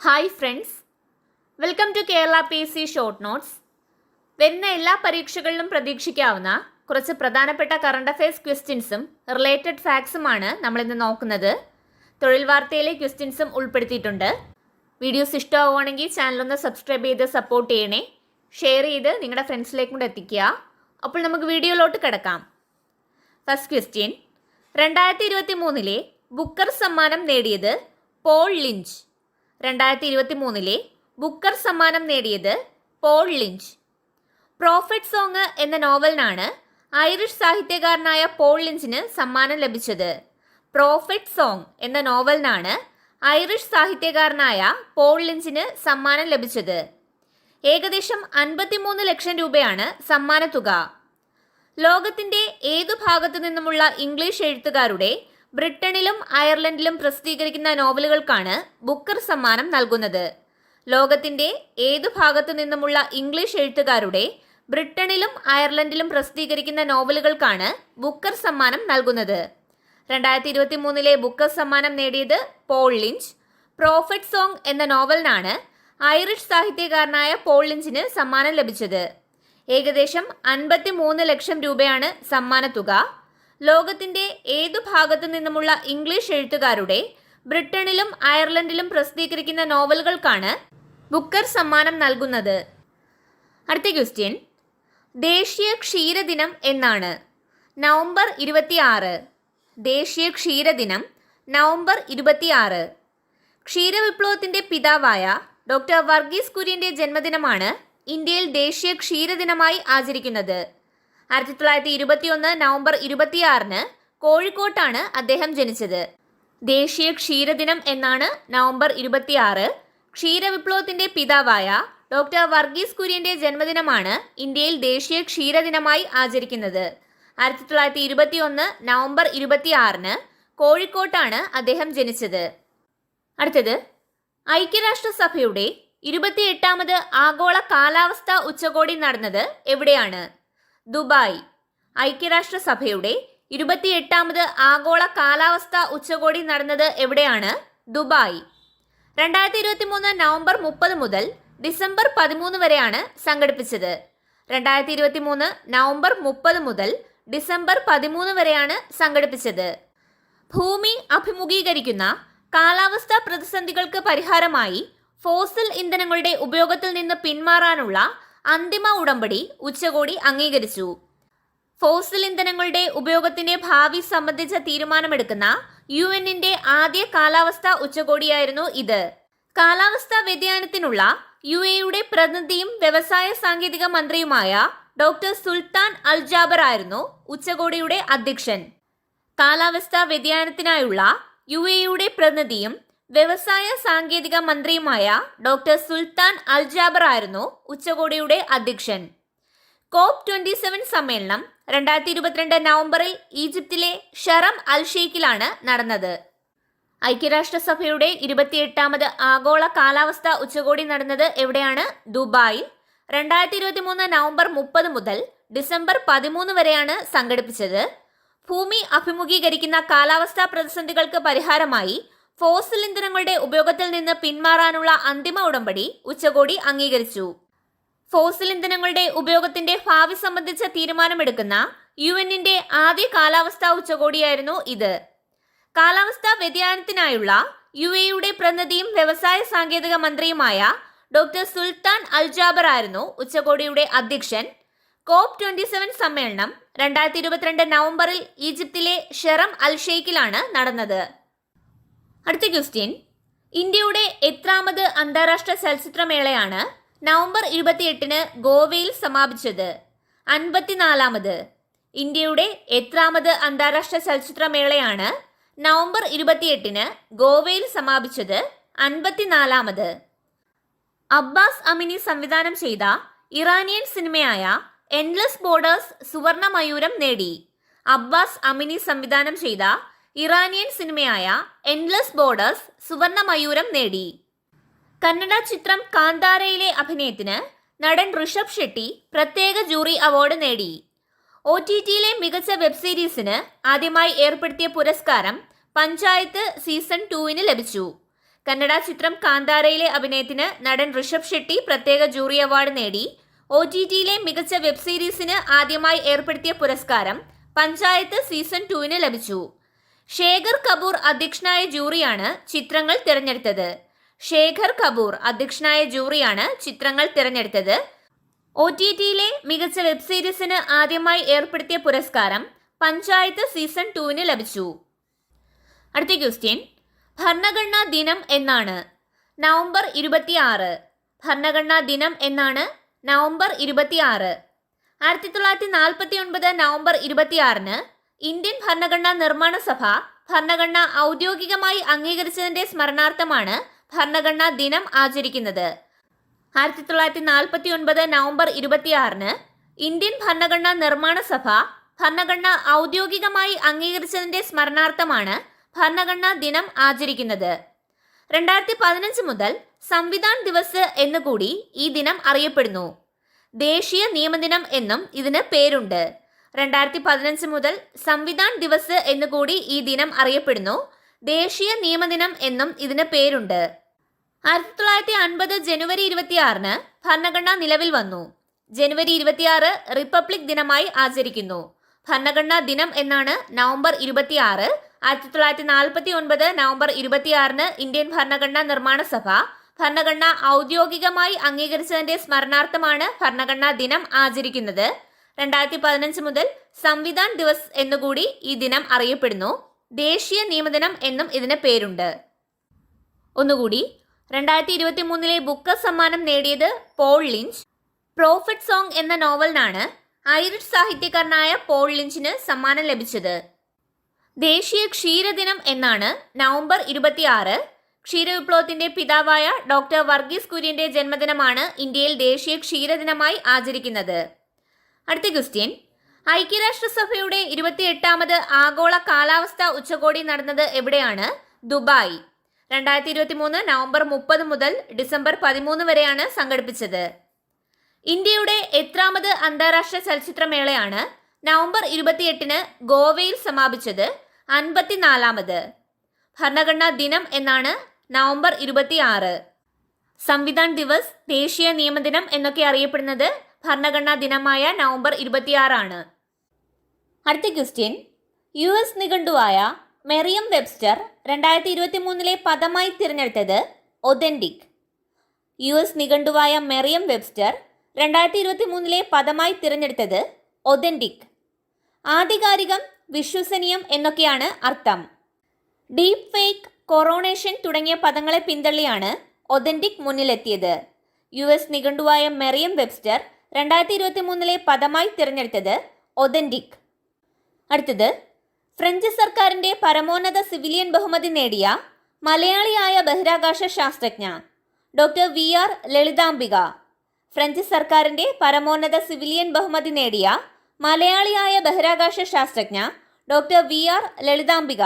Hi friends welcome to Kerala P C short notes വരുന്ന എല്ലാ പരീക്ഷകളിലും പ്രതീക്ഷിക്കാവുന്ന കുറച്ച് പ്രധാനപ്പെട്ട കറണ്ട് അഫയേഴ്സ് ക്വസ്റ്റ്യൻസും റിലേറ്റഡ് ഫാക്ട്സുമാണ് നമ്മളിന്ന് നോക്കുന്നത്. തൊഴിൽ വാർത്തയിലെ ക്വസ്റ്റ്യൻസും ഉൾപ്പെടുത്തിയിട്ടുണ്ട്. വീഡിയോസ് ഇഷ്ടമാവുകയാണെങ്കിൽ ചാനലൊന്ന് സബ്സ്ക്രൈബ് ചെയ്ത് സപ്പോർട്ട് ചെയ്യണേ. ഷെയർ ചെയ്ത് നിങ്ങളുടെ ഫ്രണ്ട്സിലേക്കും കൂടെ എത്തിക്കുക. അപ്പോൾ നമുക്ക് വീഡിയോയിലോട്ട് കിടക്കാം. ഫസ്റ്റ് ക്വസ്റ്റ്യൻ രണ്ടായിരത്തി ഇരുപത്തി മൂന്നിലെ ബുക്കർ സമ്മാനം നേടിയത് പോൾ ലിഞ്ച്. രണ്ടായിരത്തി ഇരുപത്തി മൂന്നിലെ ബുക്കർ സമ്മാനം നേടിയത് പോൾ ലിഞ്ച്. പ്രോഫിറ്റ് സോങ് എന്ന നോവലിനാണ് ഐറിഷ് സാഹിത്യകാരനായ പോൾ ലിഞ്ചിന് സമ്മാനം ലഭിച്ചത്. പ്രോഫിറ്റ് സോങ് എന്ന നോവലിനാണ് ഐറിഷ് സാഹിത്യകാരനായ പോൾ ലിഞ്ചിന് സമ്മാനം ലഭിച്ചത്. ഏകദേശം അൻപത്തിമൂന്ന് ലക്ഷം രൂപയാണ് സമ്മാനത്തുക. ലോകത്തിന്റെ ഏതു ഭാഗത്തു നിന്നുമുള്ള ഇംഗ്ലീഷ് എഴുത്തുകാരുടെ ബ്രിട്ടനിലും അയർലൻഡിലും പ്രസിദ്ധീകരിക്കുന്ന നോവലുകൾക്കാണ് ബുക്കർ സമ്മാനം നൽകുന്നത്. ലോകത്തിന്റെ ഏതു ഭാഗത്തു നിന്നുമുള്ള ഇംഗ്ലീഷ് എഴുത്തുകാരുടെ ബ്രിട്ടനിലും അയർലൻഡിലും പ്രസിദ്ധീകരിക്കുന്ന നോവലുകൾക്കാണ് ബുക്കർ സമ്മാനം നൽകുന്നത്. രണ്ടായിരത്തി ഇരുപത്തി മൂന്നിലെ ബുക്കർ സമ്മാനം നേടിയത് പോൾ ലിഞ്ച്. പ്രോഫിറ്റ് സോങ് എന്ന നോവലിനാണ് ഐറിഷ് സാഹിത്യകാരനായ പോൾ ലിഞ്ചിന് സമ്മാനം ലഭിച്ചത്. ഏകദേശം അൻപത്തി മൂന്ന് ലക്ഷം രൂപയാണ് സമ്മാനത്തുക. ലോകത്തിന്റെ ഏതു ഭാഗത്തു നിന്നുമുള്ള ഇംഗ്ലീഷ് എഴുത്തുകാരുടെ ബ്രിട്ടനിലും അയർലൻഡിലും പ്രസിദ്ധീകരിക്കുന്ന നോവലുകൾക്കാണ് ബുക്കർ സമ്മാനം നൽകുന്നത്. അടുത്ത ക്വസ്റ്റ്യൻ. ദേശീയ ക്ഷീരദിനം എന്നാണ്. നവംബർ ഇരുപത്തിയാറ്. ദേശീയ ക്ഷീരദിനം നവംബർ ഇരുപത്തിയാറ്. ക്ഷീരവിപ്ലവത്തിന്റെ പിതാവായ ഡോക്ടർ വർഗീസ് കുര്യന്റെ ജന്മദിനമാണ് ഇന്ത്യയിൽ ദേശീയ ക്ഷീരദിനമായി ആചരിക്കുന്നത്. ആയിരത്തി തൊള്ളായിരത്തി ഇരുപത്തിയൊന്ന് നവംബർ ഇരുപത്തിയാറിന് കോഴിക്കോട്ടാണ് അദ്ദേഹം ജനിച്ചത്. ദേശീയ ക്ഷീരദിനം എന്നാണ് നവംബർ ഇരുപത്തിയാറ്. ക്ഷീരവിപ്ലവത്തിന്റെ പിതാവായ ഡോക്ടർ വർഗീസ് കുര്യന്റെ ജന്മദിനമാണ് ഇന്ത്യയിൽ ദേശീയ ക്ഷീരദിനമായി ആചരിക്കുന്നത്. ആയിരത്തി തൊള്ളായിരത്തി ഇരുപത്തിയൊന്ന് നവംബർ ഇരുപത്തിയാറിന് കോഴിക്കോട്ടാണ് അദ്ദേഹം ജനിച്ചത്. അടുത്തത് ഐക്യരാഷ്ട്രസഭയുടെ ഇരുപത്തിയെട്ടാമത് ആഗോള കാലാവസ്ഥാ ഉച്ചകോടി നടന്നത് എവിടെയാണ്? ദുബായ്. ഐക്യരാഷ്ട്രസഭയുടെ ഇരുപത്തിയെട്ടാമത് ആഗോള കാലാവസ്ഥാ ഉച്ചകോടി നടന്നത് എവിടെയാണ്? ദുബായ്. രണ്ടായിരത്തി ഇരുപത്തി മൂന്ന് നവംബർ മുപ്പത് മുതൽ ഡിസംബർ പതിമൂന്ന് വരെയാണ് സംഘടിപ്പിച്ചത്. രണ്ടായിരത്തി ഇരുപത്തി മൂന്ന് നവംബർ മുപ്പത് മുതൽ ഡിസംബർ പതിമൂന്ന് വരെയാണ് സംഘടിപ്പിച്ചത്. ഭൂമി അഭിമുഖീകരിക്കുന്ന കാലാവസ്ഥാ പ്രതിസന്ധികൾക്ക് പരിഹാരമായി ഫോസിൽ ഇന്ധനങ്ങളുടെ ഉപയോഗത്തിൽ നിന്ന് പിന്മാറാനുള്ള അന്തിമ ഉടമ്പടി ഉച്ചകോടി അംഗീകരിച്ചു. ഫോസിൽ ഇന്ധനങ്ങളുടെ ഉപയോഗത്തിന്റെ ഭാവി സംബന്ധിച്ച തീരുമാനമെടുക്കുന്ന യു എന്നിന്റെ ആദ്യ കാലാവസ്ഥാ ഉച്ചകോടിയായിരുന്നു ഇത്. കാലാവസ്ഥാ വ്യതിയാനത്തിനുള്ള യു എയുടെ പ്രതിനിധിയും വ്യവസായ സാങ്കേതിക മന്ത്രിയുമായ ഡോക്ടർ സുൽത്താൻ അൽ ജാബർ ആയിരുന്നു ഉച്ചകോടിയുടെ അധ്യക്ഷൻ. കാലാവസ്ഥാ വ്യതിയാനത്തിനായുള്ള യു എയുടെ പ്രതിനിധിയും വ്യവസായ സാങ്കേതിക മന്ത്രിയുമായ ഡോക്ടർ സുൽത്താൻ അൽ ജാബർ ആയിരുന്നു ഉച്ചകോടിയുടെ അധ്യക്ഷൻ. കോപ് ട്വന്റി സെവൻ സമ്മേളനം രണ്ടായിരത്തി ഇരുപത്തിരണ്ട് നവംബറിൽ ഈജിപ്തിലെ ഷറം അൽ ഷെയ്ഖിലാണ് നടന്നത്. ഐക്യരാഷ്ട്രസഭയുടെ ഇരുപത്തിയെട്ടാമത് ആഗോള കാലാവസ്ഥ ഉച്ചകോടി നടന്നത് എവിടെയാണ്? ദുബായിൽ. രണ്ടായിരത്തി ഇരുപത്തി മൂന്ന് നവംബർ മുപ്പത് മുതൽ ഡിസംബർ പതിമൂന്ന് വരെയാണ് സംഘടിപ്പിച്ചത്. ഭൂമി അഭിമുഖീകരിക്കുന്ന കാലാവസ്ഥാ പ്രതിസന്ധികൾക്ക് പരിഹാരമായി ഫോസിൽ ഇന്ധനങ്ങളുടെ ഉപയോഗത്തിൽ നിന്ന് പിന്മാറാനുള്ള അന്തിമ ഉടമ്പടി ഉച്ചകോടി അംഗീകരിച്ചു. ഫോസിൽ ഇന്ധനങ്ങളുടെ ഉപയോഗത്തിന്റെ ഭാവി സംബന്ധിച്ച തീരുമാനമെടുക്കുന്ന യു എന്നിന്റെ ആദ്യ കാലാവസ്ഥാ ഉച്ചകോടിയായിരുന്നു ഇത്. കാലാവസ്ഥാ വ്യതിയാനത്തിനായുള്ള യു എയുടെ പ്രതിനിധിയും വ്യവസായ സാങ്കേതിക മന്ത്രിയുമായ ഡോക്ടർ സുൽത്താൻ അൽജാബർ ആയിരുന്നു ഉച്ചകോടിയുടെ അധ്യക്ഷൻ. കോപ് ട്വന്റി സെവൻ സമ്മേളനം രണ്ടായിരത്തി ഇരുപത്തിരണ്ട് നവംബറിൽ ഈജിപ്തിലെ ഷെറം അൽ ഷെയ്ഖിലാണ് നടന്നത്. അടുത്ത ക്വസ്റ്റ്യൻ. ഇന്ത്യയുടെ എത്രാമത് അന്താരാഷ്ട്ര ചലച്ചിത്രമേളയാണ് നവംബർ ഇരുപത്തിയെട്ടിന് ഗോവയിൽ സമാപിച്ചത്. അൻപത്തിനാലാമത്. ഇന്ത്യയുടെ എത്രാമത് അന്താരാഷ്ട്ര ചലച്ചിത്രമേളയാണ് നവംബർ ഇരുപത്തിയെട്ടിന് ഗോവയിൽ സമാപിച്ചത്. അൻപത്തിനാലാമത്. അബ്ബാസ് അമിനി സംവിധാനം ചെയ്ത ഇറാനിയൻ സിനിമയായ എൻലെസ് ബോർഡേഴ്സ് സുവർണ മയൂരം നേടി. അബ്ബാസ് അമിനി സംവിധാനം ചെയ്ത ഇറാനിയൻ സിനിമയായ എൻലെസ് ബോർഡേഴ്സ് സുവർണ മയൂരം നേടി. കന്നഡ ചിത്രം കാന്താരയിലെ അഭിനയത്തിന് നടൻ ഋഷഭ് ഷെട്ടി പ്രത്യേക ജൂറി അവാർഡ് നേടി. ഒ ടി ടിയിലെ മികച്ച വെബ് സീരീസിന് ആദ്യമായി ഏർപ്പെടുത്തിയ പുരസ്കാരം പഞ്ചായത്ത് സീസൺ ടൂവിന് ലഭിച്ചു. കന്നഡ ചിത്രം കാന്താരയിലെ അഭിനയത്തിന് നടൻ ഋഷഭ് ഷെട്ടി പ്രത്യേക ജൂറി അവാർഡ് നേടി. ഒ ടി ടിയിലെ മികച്ച വെബ് സീരീസിന് ആദ്യമായി ഏർപ്പെടുത്തിയ പുരസ്കാരം പഞ്ചായത്ത് സീസൺ ടുവിന് ലഭിച്ചു. ശേഖർ കപൂർ അധ്യക്ഷനായ ജൂറിയാണ് ചിത്രങ്ങൾ തിരഞ്ഞെടുത്തത്. ശേഖർ കപൂർ അധ്യക്ഷനായ ജൂറിയാണ് ചിത്രങ്ങൾ തിരഞ്ഞെടുത്തത്. ഒ ടി ടിയിലെ മികച്ച വെബ് സീരീസിന് ആദ്യമായി ഏർപ്പെടുത്തിയ പുരസ്കാരം പഞ്ചായത്ത് സീസൺ ടുവിന് ലഭിച്ചു. അടുത്ത ക്വസ്റ്റ്യൻ. ഭരണഘടനാ ദിനം എന്നാണ്. നവംബർ ഇരുപത്തിയാറ്. ഭരണഘടനാ ദിനം എന്നാണ് നവംബർ ഇരുപത്തിയാറ്. ആയിരത്തി തൊള്ളായിരത്തി നാൽപ്പത്തി ഒൻപത് നവംബർ ഇരുപത്തിയാറിന് ഇന്ത്യൻ ഭരണഘടനാ നിർമ്മാണ സഭ ഭരണഘടന ഔദ്യോഗികമായി അംഗീകരിച്ചതിന്റെ സ്മരണാർത്ഥമാണ് ഭരണഘടനാ ദിനം ആചരിക്കുന്നത്. ആയിരത്തി തൊള്ളായിരത്തി നാൽപ്പത്തി ഒൻപത് നവംബർ ഇരുപത്തിയാറിന് ഇന്ത്യൻ ഭരണഘടനാ നിർമ്മാണ സഭ ഭരണഘടന ഔദ്യോഗികമായി അംഗീകരിച്ചതിന്റെ സ്മരണാർത്ഥമാണ് ഭരണഘടനാ ദിനം ആചരിക്കുന്നത്. രണ്ടായിരത്തി പതിനഞ്ച് മുതൽ സംവിധാൻ ദിവസ് എന്നുകൂടി ഈ ദിനം അറിയപ്പെടുന്നു. ദേശീയ നിയമദിനം എന്നും ഇതിന് പേരുണ്ട്. രണ്ടായിരത്തി പതിനഞ്ച് മുതൽ സംവിധാൻ ദിവസ് എന്നുകൂടി ഈ ദിനം അറിയപ്പെടുന്നു. ദേശീയ നിയമദിനം എന്നും ഇതിന് പേരുണ്ട്. ആയിരത്തി തൊള്ളായിരത്തി അൻപത് ജനുവരി ഇരുപത്തിയാറിന് ഭരണഘടന നിലവിൽ വന്നു. ജനുവരി ഇരുപത്തിയാറ് റിപ്പബ്ലിക് ദിനമായി ആചരിക്കുന്നു. ഭരണഘടനാ ദിനം എന്നാണ് നവംബർ ഇരുപത്തിയാറ് ആയിരത്തി തൊള്ളായിരത്തി നാൽപ്പത്തി ഒൻപത് നവംബർ ഇരുപത്തിയാറിന് ഇന്ത്യൻ ഭരണഘടനാ നിർമ്മാണ സഭ ഭരണഘടന ഔദ്യോഗികമായി അംഗീകരിച്ചതിന്റെ സ്മരണാർത്ഥമാണ് ഭരണഘടനാ ദിനം ആചരിക്കുന്നത്. രണ്ടായിരത്തി പതിനഞ്ച് മുതൽ സംവിധാൻ ദിവസ് എന്നുകൂടി ഈ ദിനം അറിയപ്പെടുന്നു. ദേശീയ നിയമദിനം എന്നും ഇതിന് പേരുണ്ട്. ഒന്നുകൂടി രണ്ടായിരത്തി ഇരുപത്തി മൂന്നിലെ ബുക്കർ സമ്മാനം നേടിയത് പോൾ ലിഞ്ച്. പ്രോഫിറ്റ് സോങ് എന്ന നോവലിനാണ് ഐറിഷ് സാഹിത്യകാരനായ പോൾ ലിഞ്ചിന് സമ്മാനം ലഭിച്ചത്. ദേശീയ ക്ഷീരദിനം എന്നാണ് നവംബർ ഇരുപത്തിയാറ്. ക്ഷീരവിപ്ലവത്തിന്റെ പിതാവായ ഡോക്ടർ വർഗീസ് കുര്യന്റെ ജന്മദിനമാണ് ഇന്ത്യയിൽ ദേശീയ ക്ഷീരദിനമായി ആചരിക്കുന്നത്. അടുത്ത ക്വസ്റ്റ്യൻ. ഐക്യരാഷ്ട്രസഭയുടെ ഇരുപത്തിയെട്ടാമത് ആഗോള കാലാവസ്ഥ ഉച്ചകോടി നടന്നത് എവിടെയാണ്? ദുബായ്. രണ്ടായിരത്തി ഇരുപത്തി മൂന്ന് നവംബർ മുപ്പത് മുതൽ ഡിസംബർ പതിമൂന്ന് വരെയാണ് സംഘടിപ്പിച്ചത്. ഇന്ത്യയുടെ എത്രാമത് അന്താരാഷ്ട്ര ചലച്ചിത്രമേളയാണ് നവംബർ ഇരുപത്തിയെട്ടിന് ഗോവയിൽ സമാപിച്ചത് അൻപത്തിനാലാമത്. ഭരണഘടനാ ദിനം എന്നാണ് നവംബർ ഇരുപത്തിയാറ്. സംവിധാൻ ദിവസ് ദേശീയ നിയമദിനം എന്നൊക്കെ അറിയപ്പെടുന്നത് ഭരണഘടനാ ദിനമായ നവംബർ ഇരുപത്തിയാറാണ്. അടുത്ത ക്വസ്റ്റ്യൻ. യു എസ് നിഘണ്ടുവായ മെറിയം വെബ്സ്റ്റർ രണ്ടായിരത്തി ഇരുപത്തി മൂന്നിലെ പദമായി തിരഞ്ഞെടുത്തത് ഒതന്റിക് യു എസ് നിഘണ്ടുവായ മെറിയം വെബ്സ്റ്റർ രണ്ടായിരത്തി ഇരുപത്തി മൂന്നിലെ പദമായി തിരഞ്ഞെടുത്തത് ഒതന്റിക് ആധികാരികം വിശ്വസനീയം എന്നൊക്കെയാണ് അർത്ഥം. ഡീപ് ഫേക്ക് കൊറോണേഷൻ തുടങ്ങിയ പദങ്ങളെ പിന്തള്ളിയാണ് ഒതന്റിക് മുന്നിലെത്തിയത്. യു എസ് നിഘണ്ടുവായ മെറിയം വെബ്സ്റ്റർ രണ്ടായിരത്തി ഇരുപത്തി മൂന്നിലെ പദമായി തിരഞ്ഞെടുത്തത് ഒതന്റിക് അടുത്തത് ഫ്രഞ്ച് സർക്കാരിന്റെ പരമോന്നത സിവിലിയൻ ബഹുമതി നേടിയ മലയാളിയായ ബഹിരാകാശ ശാസ്ത്രജ്ഞ doctor V R Lalithambika. French സർക്കാരിന്റെ പരമോന്നത സിവിലിയൻ ബഹുമതി നേടിയ മലയാളിയായ ബഹിരാകാശ ശാസ്ത്രജ്ഞ ഡോക്ടർ വി ആർ ലളിതാംബിക.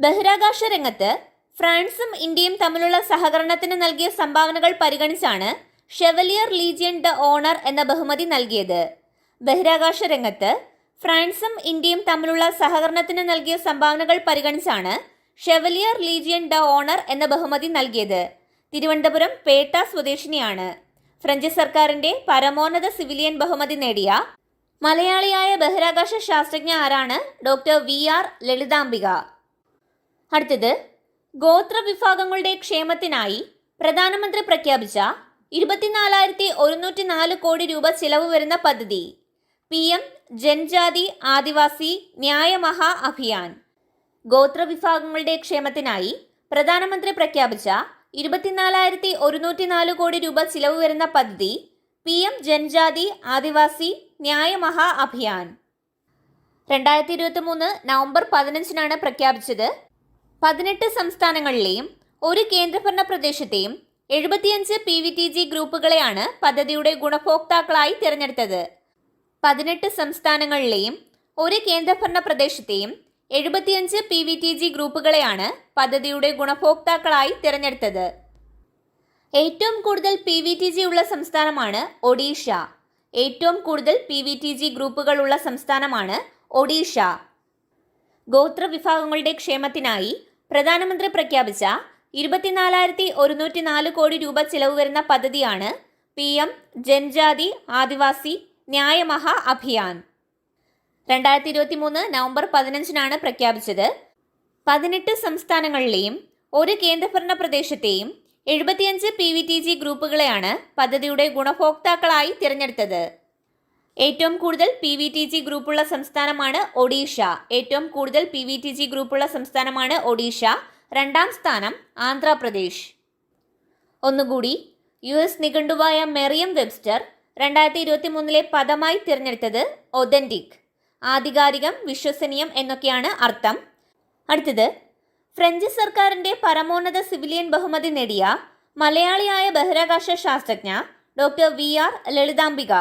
ബഹിരാകാശ രംഗത്ത് ഫ്രാൻസും ഇന്ത്യയും തമ്മിലുള്ള സഹകരണത്തിന് നൽകിയ സംഭാവനകൾ പരിഗണിച്ചാണ് ഷെവലിയർ ലീജിയൻ ദ ഓണർ എന്ന ബഹുമതി നൽകിയത്. ബഹിരാകാശ രംഗത്ത് ഫ്രാൻസും ഇന്ത്യയും തമ്മിലുള്ള സഹകരണത്തിന് നൽകിയ സംഭാവനകൾ പരിഗണിച്ചാണ് ഷെവലിയർ ലീജിയൻ ദ ഓണർ എന്ന ബഹുമതി നൽകിയത്. തിരുവനന്തപുരം പേട്ട സ്വദേശിനിയാണ്. ഫ്രഞ്ച് സർക്കാരിന്റെ പരമോന്നത സിവിലിയൻ ബഹുമതി നേടിയ മലയാളിയായ ബഹിരാകാശ ശാസ്ത്രജ്ഞ ആരാണ്? Doctor V R Lalithambika. അടുത്തത് ഗോത്ര വിഭാഗങ്ങളുടെ ക്ഷേമത്തിനായി പ്രധാനമന്ത്രി പ്രഖ്യാപിച്ച ഇരുപത്തിനാലായിരത്തി ഒരുന്നൂറ്റി നാല് കോടി രൂപ ചിലവ് വരുന്ന പദ്ധതി. പി എം ജൻജാതി ആദിവാസി ന്യായ മഹാ അഭിയാൻ. ഗോത്ര വിഭാഗങ്ങളുടെ ക്ഷേമത്തിനായി പ്രധാനമന്ത്രി പ്രഖ്യാപിച്ച ഇരുപത്തിനാലായിരത്തി ഒരുന്നൂറ്റി നാല് കോടി രൂപ ചിലവ് വരുന്ന പദ്ധതി പി എം ജൻജാതി ആദിവാസി ന്യായ മഹാ അഭിയാൻ. രണ്ടായിരത്തി ഇരുപത്തി മൂന്ന് നവംബർ പതിനഞ്ചിനാണ് പ്രഖ്യാപിച്ചത്. പതിനെട്ട് സംസ്ഥാനങ്ങളിലെയും ഒരു കേന്ദ്രഭരണ പ്രദേശത്തെയും എഴുപത്തിയഞ്ച് പി വി ടി ജി ഗ്രൂപ്പുകളെയാണ് പദ്ധതിയുടെ ഗുണഭോക്താക്കളായി തിരഞ്ഞെടുത്തത്. പതിനെട്ട് സംസ്ഥാനങ്ങളിലെയും ഒരു കേന്ദ്രഭരണ പ്രദേശത്തെയും എഴുപത്തിയഞ്ച് പി വി ടി ജി ഗ്രൂപ്പുകളെയാണ് പദ്ധതിയുടെ ഗുണഭോക്താക്കളായി തിരഞ്ഞെടുത്തത്. ഏറ്റവും കൂടുതൽ പി വി ടി ജി ഉള്ള സംസ്ഥാനമാണ് ഒഡീഷ. ഏറ്റവും കൂടുതൽ പി വി ടി ജി ഗ്രൂപ്പുകളുള്ള സംസ്ഥാനമാണ് ഒഡീഷ. ഗോത്ര വിഭാഗങ്ങളുടെ ക്ഷേമത്തിനായി പ്രധാനമന്ത്രി പ്രഖ്യാപിച്ച ഇരുപത്തിനാലായിരത്തി ഒരുന്നൂറ്റി നാല് കോടി രൂപ ചിലവ് വരുന്ന പദ്ധതിയാണ് പി എം ജൻജാതി ആദിവാസി ന്യായമഹ അഭിയാൻ. രണ്ടായിരത്തി ഇരുപത്തി മൂന്ന് നവംബർ പതിനഞ്ചിനാണ് പ്രഖ്യാപിച്ചത്. പതിനെട്ട് സംസ്ഥാനങ്ങളിലെയും ഒരു കേന്ദ്രഭരണ പ്രദേശത്തെയും എഴുപത്തിയഞ്ച് പി വി ടി ജി ഗ്രൂപ്പുകളെയാണ് പദ്ധതിയുടെ ഗുണഭോക്താക്കളായി തിരഞ്ഞെടുത്തത്. ഏറ്റവും കൂടുതൽ പി വി ടി ജി ഗ്രൂപ്പുള്ള സംസ്ഥാനമാണ് ഒഡീഷ. ഏറ്റവും കൂടുതൽ പി വി ടി ജി ഗ്രൂപ്പുള്ള സംസ്ഥാനമാണ് ഒഡീഷ. രണ്ടാം സ്ഥാനം ആന്ധ്രാപ്രദേശ്. ഒന്നുകൂടി യു എസ് നിഘണ്ടുവായ മെറിയം വെബ്സ്റ്റർ രണ്ടായിരത്തി ഇരുപത്തി മൂന്നിലെ പദമായി തിരഞ്ഞെടുത്തത് ഒതന്റിക്. ആധികാരികം വിശ്വസനീയം എന്നൊക്കെയാണ് അർത്ഥം. അടുത്തത് ഫ്രഞ്ച് സർക്കാരിന്റെ പരമോന്നത സിവിലിയൻ ബഹുമതി നേടിയ മലയാളിയായ ബഹിരാകാശ ശാസ്ത്രജ്ഞ ഡോക്ടർ വി. ആർ. ലളിതാംബിക.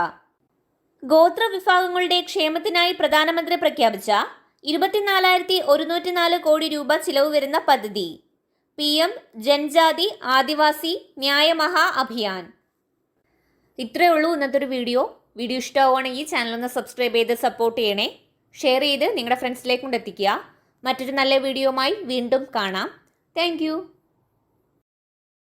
ഗോത്ര വിഭാഗങ്ങളുടെ ക്ഷേമത്തിനായി പ്രധാനമന്ത്രി പ്രഖ്യാപിച്ച ഇരുപത്തിനാലായിരത്തി ഒരുന്നൂറ്റിനാല് കോടി രൂപ ചിലവ് വരുന്ന പദ്ധതി. P M Janjati Adivasi Nyaya Maha Abhiyan. ഇത്രയേ ഉള്ളൂ ഇന്നത്തെ ഒരു വീഡിയോ. വീഡിയോ ഇഷ്ടമാവുകയാണെങ്കിൽ ചാനൽ ഒന്ന് സബ്സ്ക്രൈബ് ചെയ്ത് സപ്പോർട്ട് ചെയ്യണേ. ഷെയർ ചെയ്ത് നിങ്ങളുടെ ഫ്രണ്ട്സിലേക്കും എത്തിക്കുക. മറ്റൊരു നല്ല വീഡിയോയുമായി വീണ്ടും കാണാം. താങ്ക്